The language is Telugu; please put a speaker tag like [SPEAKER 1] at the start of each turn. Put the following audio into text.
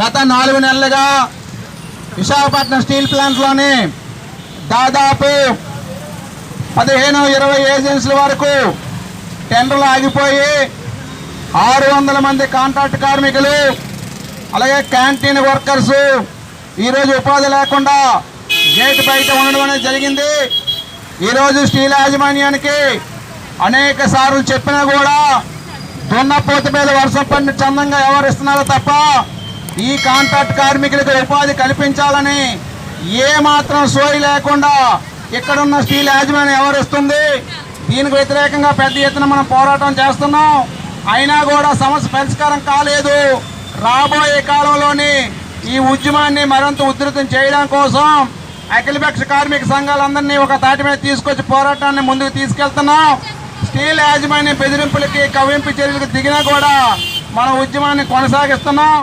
[SPEAKER 1] గత నాలుగు నెలలుగా విశాఖపట్నం స్టీల్ ప్లాంట్లోని దాదాపు పదిహేను ఇరవై ఏజెన్సీల వరకు టెండర్లు ఆగిపోయి ఆరు వందల మంది కాంట్రాక్ట్ కార్మికులు అలాగే క్యాంటీన్ వర్కర్స్ ఈరోజు ఉపాధి లేకుండా గేట్ బయట ఉండడం అనేది జరిగింది. ఈరోజు స్టీల్ యాజమాన్యానికి అనేక సార్లు చెప్పినా కూడా దున్నపోత మీద వర్షం పడిన చందంగా వ్యవహరిస్తున్నారో తప్ప ఈ కాంట్రాక్ట్ కార్మికులకు ఉపాధి కల్పించాలని ఏ మాత్రం సోయి లేకుండా ఇక్కడున్న స్టీల్ యాజమాన్యం ఎవరిస్తుంది దీనికి వ్యతిరేకంగా పెద్ద ఎత్తున మనం పోరాటం చేస్తున్నాం. అయినా కూడా సమస్య పరిష్కారం కాలేదు. రాబోయే కాలంలోని ఈ ఉద్యమాన్ని మరింత ఉధృతం చేయడం కోసం అఖిలపక్ష కార్మిక సంఘాలందరినీ ఒక తాటి మీద తీసుకొచ్చి పోరాటాన్ని ముందుకు తీసుకెళ్తున్నాం. స్టీల్ యాజమాన్య బెదిరింపులకి కవింపు చర్యలకు దిగినా కూడా మన ఉద్యమాన్ని కొనసాగిస్తున్నాం.